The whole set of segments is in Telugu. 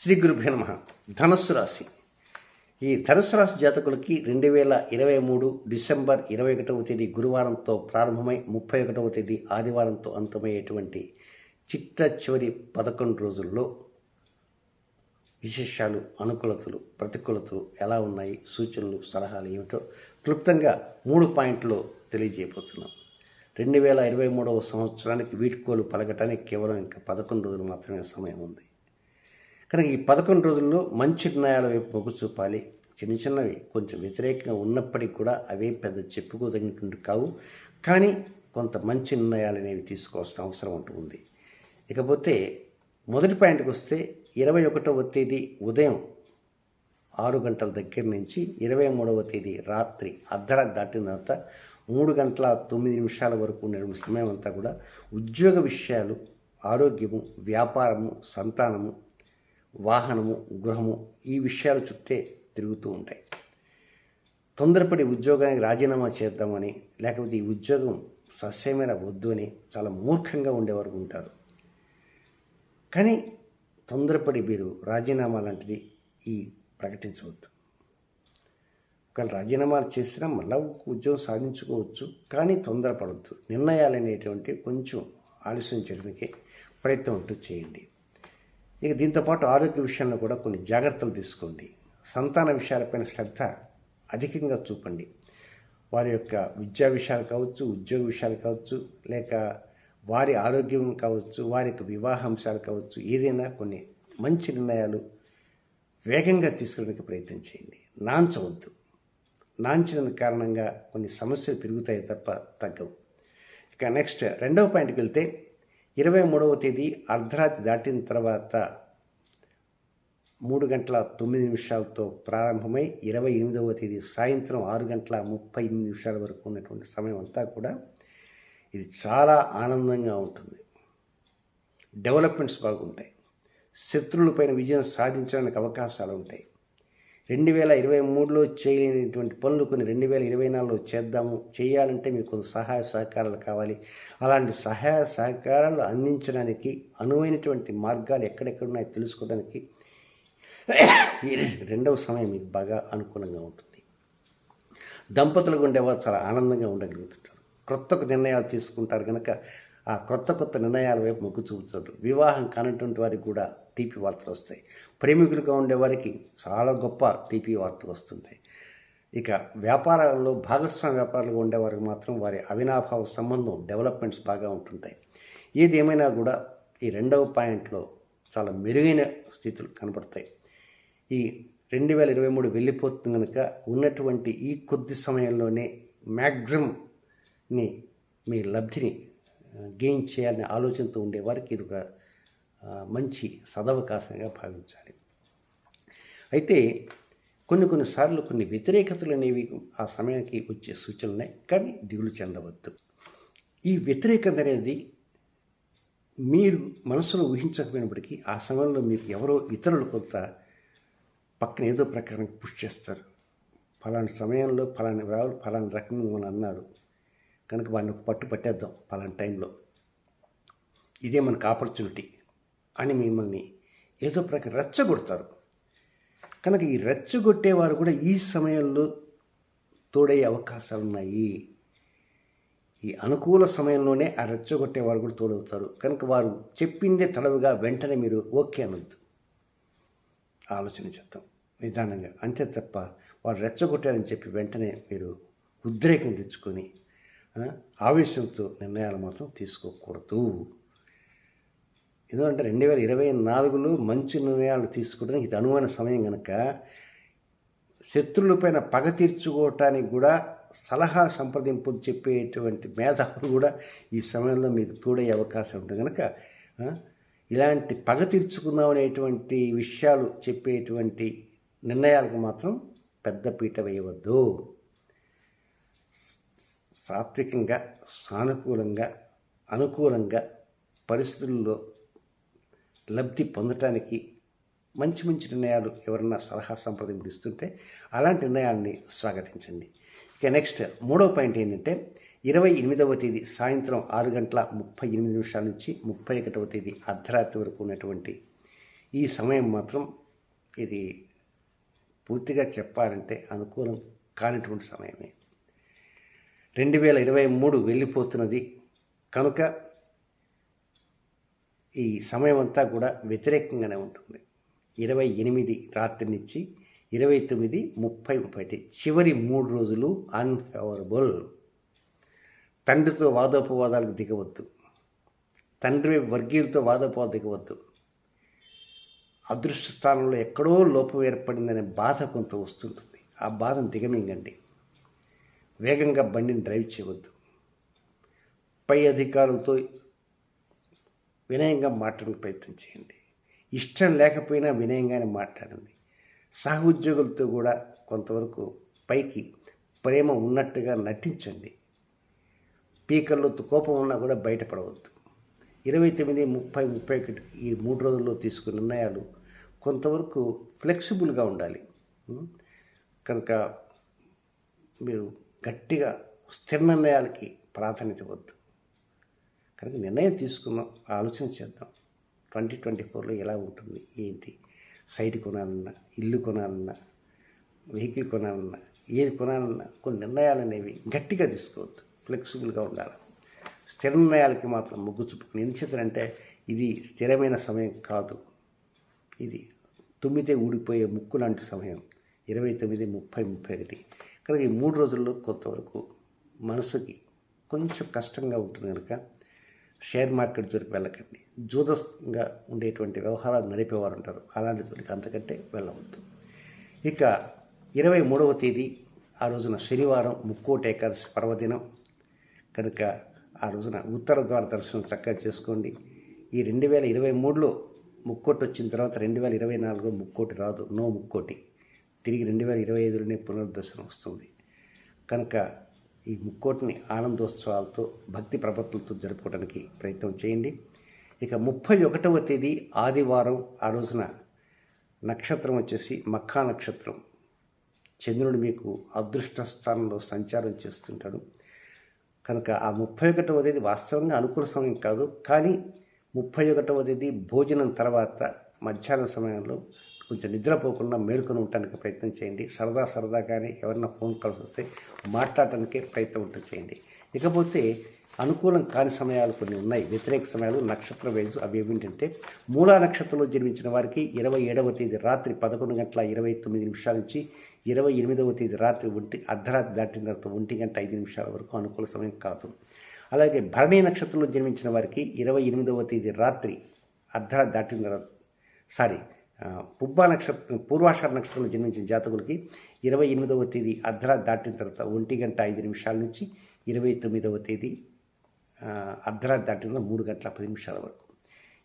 శ్రీ గురుభ్య నమ. ధనస్సు రాశి. ఈ ధనుసు రాశి జాతకులకి రెండు వేల ఇరవై మూడు డిసెంబర్ ఇరవై ఒకటవ తేదీ గురువారంతో ప్రారంభమై ముప్పై ఒకటవ తేదీ ఆదివారంతో అంతమయ్యేటువంటి చిట్ట చివరి పదకొండు రోజుల్లో విశేషాలు అనుకూలతలు ప్రతికూలతలు ఎలా ఉన్నాయి? సూచనలు సలహాలు ఏమిటో క్లుప్తంగా మూడు పాయింట్లు తెలియజేయబోతున్నాం. రెండు వేల ఇరవై మూడవ సంవత్సరానికి వీడ్కోలు పలకటానికి కేవలం ఇంకా పదకొండు రోజులు మాత్రమే సమయం ఉంది. కనుక ఈ పదకొండు రోజుల్లో మంచి నిర్ణయాల వైపు మొగ్గు చూపాలి. చిన్న చిన్నవి కొంచెం వ్యతిరేకంగా ఉన్నప్పటికీ కూడా అవేం పెద్ద చెప్పుకోదగినటువంటి కావు. కానీ కొంత మంచి నిర్ణయాలు అనేవి తీసుకోవాల్సిన అవసరం ఉంటుంది ఇకపోతే మొదటి పాయింట్కి వస్తే ఇరవై ఒకటవ తేదీ ఉదయం ఆరు గంటల దగ్గర నుంచి ఇరవై మూడవ తేదీ రాత్రి అర్ధరాత్రి దాటిన తర్వాత మూడు గంటల తొమ్మిది నిమిషాల వరకు ఉన్న సమయం అంతా కూడా ఉద్యోగ విషయాలు ఆరోగ్యము వ్యాపారము సంతానము వాహనము గృహము ఈ విషయాల చుట్టే తిరుగుతూ ఉంటాయి. తొందరపడి ఉద్యోగానికి రాజీనామా చేద్దామని లేకపోతే ఈ ఉద్యోగం సస్యమైన వద్దు అని చాలా మూర్ఖంగా ఉండేవారు ఉంటారు. కానీ తొందరపడి మీరు రాజీనామా లాంటిది ఈ ప్రకటించవద్దు. ఒకవేళ రాజీనామాలు చేసినా మళ్ళా ఉద్యోగం సాధించుకోవచ్చు కానీ తొందరపడవద్దు నిర్ణయాలు అనేటువంటి కొంచెం ఆలస్యం చేయడానికి ప్రయత్నం అంటూ చేయండి. ఇక దీంతోపాటు ఆరోగ్య విషయంలో కూడా కొన్ని జాగ్రత్తలు తీసుకోండి. సంతాన విషయాలపైన శ్రద్ధ అధికంగా చూపండి. వారి యొక్క విద్యా విషయాలు కావచ్చు ఉద్యోగ విషయాలు కావచ్చు లేక వారి ఆరోగ్యం కావచ్చు వారి యొక్క వివాహ అంశాలు కావచ్చు ఏదైనా కొన్ని మంచి నిర్ణయాలు వేగంగా తీసుకోవడానికి ప్రయత్నం చేయండి. నాంచవద్దు. నాంచిన కారణంగా కొన్ని సమస్యలు పెరుగుతాయి తప్ప తగ్గవు. ఇక నెక్స్ట్ రెండవ పాయింట్కి వెళ్తే ఇరవై మూడవ తేదీ అర్ధరాత్రి దాటిన తర్వాత మూడు గంటల తొమ్మిది నిమిషాలతో ప్రారంభమై ఇరవై ఎనిమిదవ తేదీ సాయంత్రం ఆరు గంటల ముప్పై ఎనిమిది నిమిషాల వరకు ఉన్నటువంటి సమయం అంతా కూడా ఇది చాలా ఆనందంగా ఉంటుంది. డెవలప్మెంట్స్ బాగుంటాయి. శత్రువులపైన విజయం సాధించడానికి అవకాశాలు ఉంటాయి. రెండు వేల ఇరవై మూడులో చేయలేనటువంటి పనులు కొన్ని రెండు వేల ఇరవై నాలుగులో చేద్దాము. చేయాలంటే మీకు కొన్ని సహాయ సహకారాలు కావాలి. అలాంటి సహాయ సహకారాలు అందించడానికి అనువైనటువంటి మార్గాలు ఎక్కడెక్కడున్నాయో తెలుసుకోవడానికి ఈ రెండవ సమయం మీకు బాగా అనుకూలంగా ఉంటుంది. దంపతులకు ఉండేవారు చాలా ఆనందంగా ఉండగలుగుతుంటారు. క్రొత్త నిర్ణయాలు తీసుకుంటారు కనుక ఆ క్రొత్త కొత్త నిర్ణయాల వైపు మొగ్గు చూపుతారు వివాహం కానటువంటి వారికి కూడా తీపి వార్తలు వస్తాయి. ప్రేమికులుగా ఉండేవారికి చాలా గొప్ప తీపి వార్తలు వస్తుంటాయి. ఇక వ్యాపారాలలో భాగస్వామ్య వ్యాపారాలుగా ఉండేవారికి మాత్రం వారి అవినాభావ సంబంధం డెవలప్మెంట్స్ బాగా ఉంటుంటాయి. ఏది ఏమైనా కూడా ఈ రెండవ పాయింట్లో చాలా మెరుగైన స్థితులు కనబడతాయి ఈ రెండు వేల ఇరవై మూడు వెళ్ళిపోతుంది కనుక ఉన్నటువంటి ఈ కొద్ది సమయంలోనే మ్యాక్సిమంని మీ లబ్ధిని గెయిన్ చేయాలనే ఆలోచనతో ఉండేవారికి ఇది ఒక మంచి సదవకాశంగా భావించాలి. అయితే కొన్ని కొన్నిసార్లు కొన్ని వ్యతిరేకతలు అనేవి ఆ సమయానికి వచ్చే సూచనలు ఉన్నాయి కానీ దిగులు చెందవద్దు. ఈ వ్యతిరేకత అనేది మీరు మనసులో ఊహించకపోయినప్పటికీ ఆ సమయంలో మీకు ఎవరో ఇతరులు కొంత పక్కన ఏదో ప్రకారం పుష్ చేస్తారు. ఫలాని సమయంలో ఫలాని రావు ఫలాని రకంగా అన్నారు. కనుక వాడిని ఒక పట్టు పట్టేద్దాం పలానా టైంలో. ఇదే మనకు ఆపర్చునిటీ అని మిమ్మల్ని ఏదో ప్రకారం రెచ్చగొడతారు. కనుక ఈ రెచ్చగొట్టేవారు కూడా ఈ సమయంలో తోడయ్యే అవకాశాలు ఉన్నాయి. ఈ అనుకూల సమయంలోనే ఆ రెచ్చగొట్టేవారు కూడా తోడవుతారు. కనుక వారు చెప్పిందే తడవుగా వెంటనే మీరు ఓకే అనొద్దు. ఆలోచన చేద్దాం. నిదానంగా. అంతే తప్ప వారు రెచ్చగొట్టారని చెప్పి వెంటనే మీరు ఉద్రేకం తెచ్చుకొని ఆవేశంతో నిర్ణయాలు మాత్రం తీసుకోకూడదు. ఎందుకంటే రెండు వేల ఇరవై నాలుగులో మంచి నిర్ణయాలు తీసుకోవడానికి ఇది అనువైన సమయం కనుక శత్రువులపైన పగ తీర్చుకోవటానికి కూడా సలహా సంప్రదింపు చెప్పేటువంటి మేధావులు కూడా ఈ సమయంలో మీకు తోడయ్యే అవకాశం ఉంటుంది కనుక ఇలాంటి పగ తీర్చుకుందాం అనేటువంటి విషయాలు చెప్పేటువంటి నిర్ణయాలకు మాత్రం పెద్దపీట వేయవద్దు. సాత్వికంగా సానుకూలంగా అనుకూలంగా పరిస్థితుల్లో లబ్ధి పొందటానికి మంచి మంచి నిర్ణయాలు ఎవరన్నా సలహా సంప్రదింపులు ఇస్తుంటే అలాంటి నిర్ణయాల్ని స్వాగతించండి. ఇక నెక్స్ట్ మూడవ పాయింట్ ఏంటంటే ఇరవై ఎనిమిదవ తేదీ సాయంత్రం ఆరు గంటల ముప్పై ఎనిమిది నిమిషాల నుంచి ముప్పై ఒకటవ తేదీ అర్ధరాత్రి వరకు ఉన్నటువంటి ఈ సమయం మాత్రం ఇది పూర్తిగా చెప్పాలంటే అనుకూలం కానిటువంటి సమయమే. రెండు వేల ఇరవై మూడు వెళ్ళిపోతున్నది. కనుక ఈ సమయం అంతా కూడా వ్యతిరేకంగానే ఉంటుంది. ఇరవై ఎనిమిది రాత్రి నుంచి ఇరవై తొమ్మిది ముప్పై ఒకటి చివరి మూడు రోజులు అన్ఫేవరబుల్ తండ్రితో వాదోపవాదాలకు దిగవద్దు. తండ్రి వర్గీయులతో వాదోపవాదాలు దిగవద్దు. అదృష్ట స్థానంలో ఎక్కడో లోపం ఏర్పడిందనే బాధ కొంత వస్తుంటుంది. ఆ బాధను దిగమింగండి. వేగంగా బండిని డ్రైవ్ చేయవద్దు. పై అధికారులతో వినయంగా మాట్లాడడానికి ప్రయత్నం చేయండి. ఇష్టం లేకపోయినా వినయంగానే మాట్లాడండి. సహ ఉద్యోగులతో కూడా కొంతవరకు పైకి ప్రేమ ఉన్నట్టుగా నటించండి. పీకల్లో కోపం ఉన్నా కూడా బయటపడవద్దు. ఇరవై తొమ్మిది ముప్పై ముప్పై ఒకటి ఈ మూడు రోజుల్లో తీసుకున్న నిర్ణయాలు కొంతవరకు ఫ్లెక్సిబుల్గా ఉండాలి. కనుక మీరు గట్టిగా స్థిర నిర్ణయాలకి ప్రాధాన్యత ఇవ్వద్దు. కనుక నిర్ణయం తీసుకుందాం ఆలోచన చేద్దాం. ట్వంటీ ట్వంటీ ఫోర్లో ఎలా ఉంటుంది ఏంటి? సైట్ కొనాలన్నా ఇల్లు కొనాలన్నా వెహికల్ కొనాలన్నా ఏది కొనాలన్నా కొన్ని నిర్ణయాలు అనేవి గట్టిగా తీసుకోవద్దు ఫ్లెక్సిబుల్గా ఉండాలి. స్థిర నిర్ణయాలకి మాత్రం మొగ్గు చూపుకుని ఎందుచేతంటే ఇది స్థిరమైన సమయం కాదు. ఇది తుమ్మితే ఊడిపోయే ముక్కు లాంటి సమయం. ఇరవై తొమ్మిది ముప్పై ముప్పై ఒకటి. కనుక ఈ మూడు రోజుల్లో కొంతవరకు మనసుకి కొంచెం కష్టంగా ఉంటుంది కనుక షేర్ మార్కెట్ జోలికి వెళ్ళకండి. జూదస్గా ఉండేటువంటి వ్యవహారాలు నడిపేవారు ఉంటారు. అలాంటి జోలికి అంతకంటే వెళ్ళవద్దు. ఇక ఇరవై మూడవ తేదీ ఆ రోజున శనివారం ముక్కోటి ఏకాదశి పర్వదినం. కనుక ఆ రోజున ఉత్తర ద్వార దర్శనం చక్కగా చేసుకోండి. ఈ రెండు వేల ఇరవై మూడులో ముక్కోటి వచ్చిన తర్వాత రెండు వేల ఇరవై నాలుగులో ముక్కోటి రాదు. నో ముక్కోటి. తిరిగి రెండు వేల ఇరవై ఐదులోనే పునరుద్ధరణ వస్తుంది. కనుక ఈ ముక్కోటిని ఆనందోత్సవాలతో భక్తి ప్రపత్తులతో జరుపుకోవడానికి ప్రయత్నం చేయండి. ఇక ముప్పై ఒకటవ తేదీ ఆదివారం ఆ రోజున నక్షత్రం వచ్చేసి మక్కా నక్షత్రం. చంద్రుడు మీకు అదృష్ట స్థానంలో సంచారం చేస్తుంటాడు. కనుక ఆ ముప్పై ఒకటవ తేదీ వాస్తవంగా అనుకూల సమయం కాదు. కానీ ముప్పై ఒకటవ తేదీ భోజనం తర్వాత మధ్యాహ్నం సమయంలో కొంచెం నిద్రపోకుండా మేలుకొని ఉండటానికి ప్రయత్నం చేయండి. సరదా సరదాగానే ఎవరైనా ఫోన్ కాల్స్ వస్తే మాట్లాడటానికే ప్రయత్నం ఉంటుంది చేయండి. ఇకపోతే అనుకూలం కాని సమయాలు కొన్ని ఉన్నాయి. వ్యతిరేక సమయాలు నక్షత్ర వైజ్ అవి ఏమిటంటే మూలా నక్షత్రంలో జన్మించిన వారికి ఇరవై ఏడవ తేదీ రాత్రి పదకొండు గంటల ఇరవై తొమ్మిది నిమిషాల నుంచి ఇరవై ఎనిమిదవ తేదీ రాత్రి ఒంటి అర్ధరాత్రి దాటిన తర్వాత ఒంటి గంట ఐదు నిమిషాల వరకు అనుకూల సమయం కాదు. అలాగే భరణి నక్షత్రంలో జన్మించిన వారికి ఇరవై ఎనిమిదవ తేదీ రాత్రి అర్ధరాత్రి దాటిన తర్వాత సారీ పుబ్బా నక్షత్రం పూర్వాషాఢ నక్షత్రంలో జన్మించిన జాతకులకి ఇరవై ఎనిమిదవ తేదీ అర్ధరాత్రి దాటిన తర్వాత ఒంటి గంట ఐదు నిమిషాల నుంచి ఇరవై తొమ్మిదవ తేదీ అర్ధరాత్రి దాటిన మూడు గంటల పది నిమిషాల వరకు.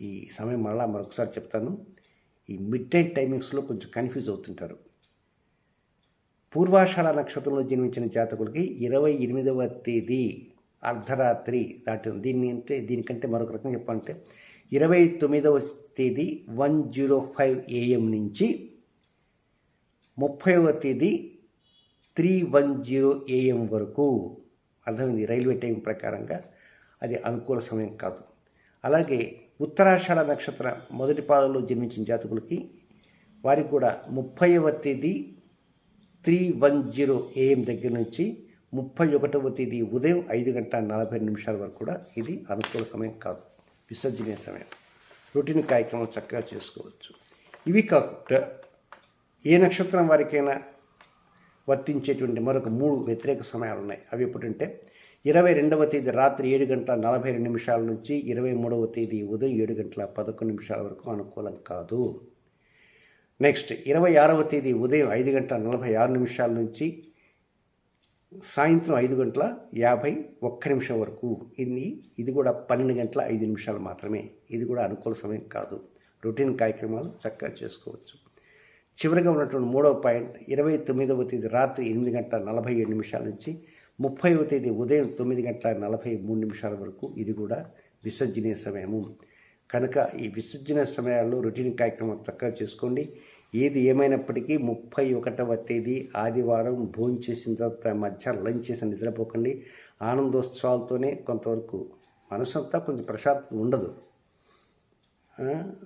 ఈ సమయం మళ్ళా మరొకసారి చెప్తాను. ఈ మిడ్ నైట్ టైమింగ్స్లో కొంచెం కన్ఫ్యూజ్ అవుతుంటారు. పూర్వాషాఢ నక్షత్రంలో జన్మించిన జాతకులకి ఇరవై ఎనిమిదవ తేదీ అర్ధరాత్రి దాటిన దీన్ని అంటే దీనికంటే మరొక రకంగా చెప్పాలంటే ఇరవై తొమ్మిదవ తేదీ వన్ జీరో ఫైవ్ ఏఎం నుంచి ముప్పైవ తేదీ త్రీ వన్ జీరో ఏఎం వరకు. అర్థమైంది? రైల్వే టైం ప్రకారంగా అది అనుకూల సమయం కాదు. అలాగే ఉత్తరాషాఢ నక్షత్ర మొదటి పాదంలో జన్మించిన జాతకులకి వారి కూడా ముప్పైవ తేదీ త్రీ వన్ జీరో ఏఎం దగ్గర నుంచి ముప్పై ఒకటవ తేదీ ఉదయం ఐదు గంటల నలభై నిమిషాల వరకు కూడా ఇది అనుకూల సమయం కాదు. విసర్జనీయ సమయం. రొటీన్ కార్యక్రమం చక్కగా చేసుకోవచ్చు. ఇవి కాకుండా ఏ నక్షత్రం వారికైనా వర్తించేటువంటి మరొక మూడు వ్యతిరేక సమయాలు ఉన్నాయి. అవి ఎప్పుడంటే ఇరవై రెండవ తేదీ రాత్రి ఏడు గంటల నలభై రెండు నిమిషాల నుంచి ఇరవై మూడవ తేదీ ఉదయం ఏడు గంటల పదకొండు నిమిషాల వరకు అనుకూలం కాదు. నెక్స్ట్ ఇరవై ఆరవ తేదీ ఉదయం ఐదు గంటల నలభై ఆరు నిమిషాల నుంచి సాయంత్రం ఐదు గంటల యాభై ఒక్క నిమిషం వరకు. ఇది ఇది కూడా పన్నెండు గంటల ఐదు నిమిషాలు మాత్రమే. ఇది కూడా అనుకూల సమయం కాదు. రొటీన్ కార్యక్రమాలు చక్కగా చేసుకోవచ్చు. చివరిగా ఉన్నటువంటి మూడవ పాయింట్ ఇరవై తొమ్మిదవ తేదీ రాత్రి ఎనిమిది గంటల నలభై ఏడు నిమిషాల నుంచి ముప్పైవ తేదీ ఉదయం తొమ్మిది గంటల నలభై మూడు నిమిషాల వరకు ఇది కూడా విసర్జనీయ సమయము. కనుక ఈ విసర్జన సమయాల్లో రొటీన్ కార్యక్రమం చక్కగా చేసుకోండి. ఏది ఏమైనప్పటికీ ముప్పై ఒకటవ తేదీ ఆదివారం భోజనం చేసిన తర్వాత మధ్యాహ్నం లంచ్ చేసి నిద్రపోకండి. ఆనందోత్సవాలతోనే కొంతవరకు మనసంతా కొంచెం ప్రశాంతత ఉండదు.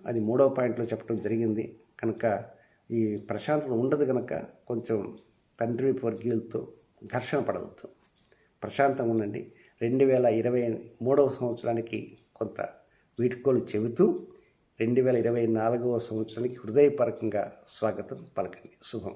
అది మూడవ పాయింట్లో చెప్పడం జరిగింది. కనుక ఈ ప్రశాంతత ఉండదు కనుక కొంచెం తండ్రి వర్గీయులతో ఘర్షణ పడవద్దు. ప్రశాంతంగా ఉండండి. రెండు వేల ఇరవై మూడవ సంవత్సరానికి కొంత వీటుకోలు చెబుతూ రెండు వేల ఇరవై నాలుగవ సంవత్సరానికి హృదయపూర్వకంగా స్వాగతం పలకండి. శుభం.